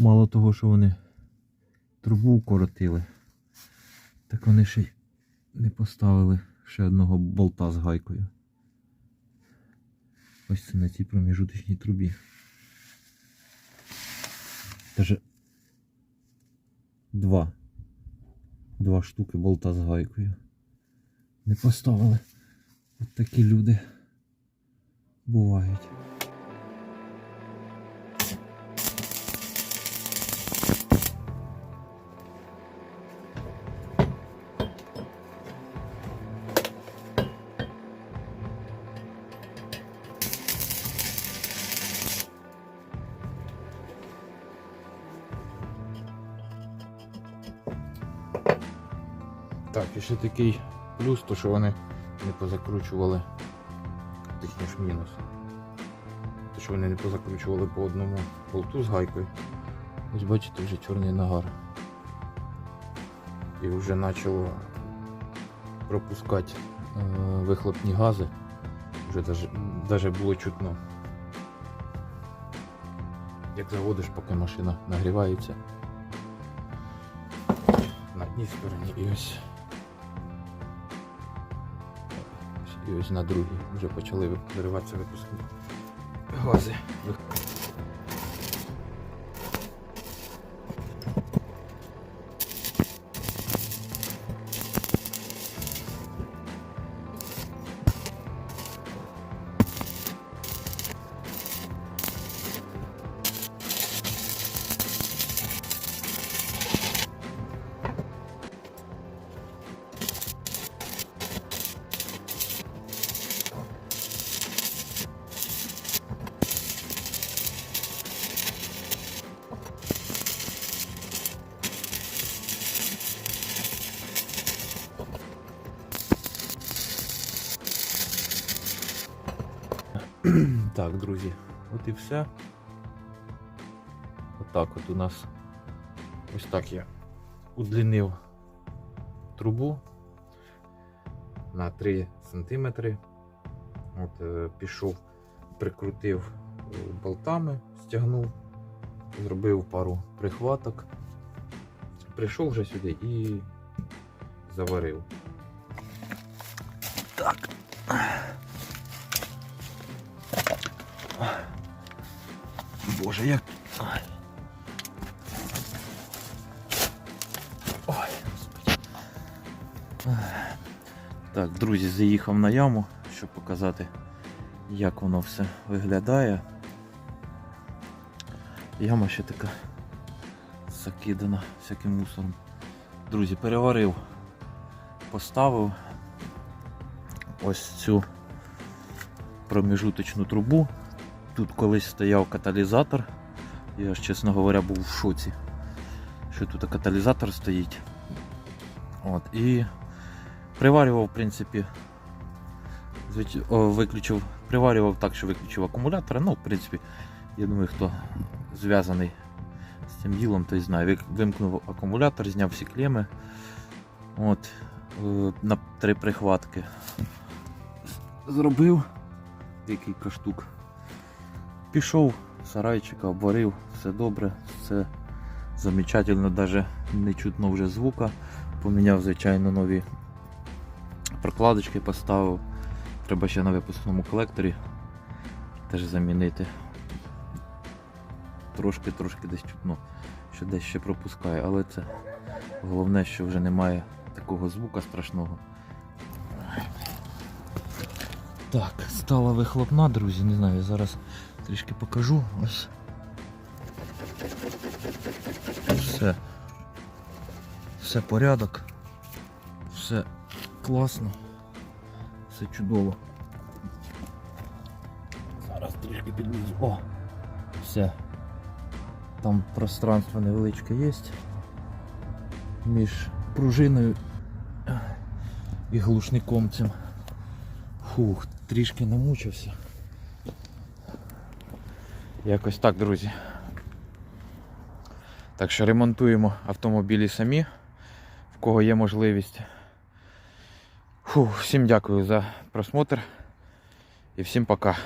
Мало того, що вони трубу укоротили, так вони ще й не поставили ще одного болта з гайкою. Ось це на цій проміжуточній трубі. Даже два. Два штуки болта з гайкою. Не поставили. От такі люди бувають. Так, і ще такий плюс, то що вони не позакручували, точніше мінус. То що вони не позакручували по одному болту з гайкою. Ось бачите, вже чорний нагар. І вже почало пропускати е, вихлопні гази. Вже даже було чутно. Як заводиш, поки машина нагрівається. На одній стороні і ось. І ось на другій вже почали вириватися випускні гази. Так, друзі, от і все. Отак от у нас ось так я удлінив трубу на 3 см. От е, пішов, прикрутив е, болтами, стягнув, зробив пару прихваток. Прийшов вже сюди і заварив. Так. Боже, як. Ой, господи. Так, друзі, заїхав на яму, щоб показати, як воно все виглядає. Яма ще така закидана всяким мусором. Друзі, переварив, поставив ось цю проміжуточну трубу. Тут колись стояв каталізатор. Я ж, чесно говоря, був в шоці, що тут каталізатор стоїть. От, І приварював, в принципі, виключив, приварював так, що виключив акумулятор. Ну, в принципі, я думаю, хто зв'язаний з цим ділом, той знає. Вимкнув акумулятор, зняв всі клеми. От, е, на три прихватки. Зробив декілька штук. Пішов, сарайчика, обварив, все добре, все замечательно, навіть не чутно вже звука. Поміняв, звичайно, нові прокладочки поставив. Треба ще на випускному колекторі теж замінити. Трошки-трошки десь чутно, що десь ще пропускає, але це головне, що вже немає такого звука страшного. Так, стала вихлопна, друзі, не знаю, я зараз трішки покажу. Ось. Все. Все порядок. Все класно. Все чудово. Зараз трішки підлізу. О! Все. Там пространство невеличке є. Між пружиною і глушником цим. Фух, трішки намучився. Якось так, друзі. Так що ремонтуємо автомобілі самі, в кого є можливість. Фух, всім дякую за просмотр і всім пока.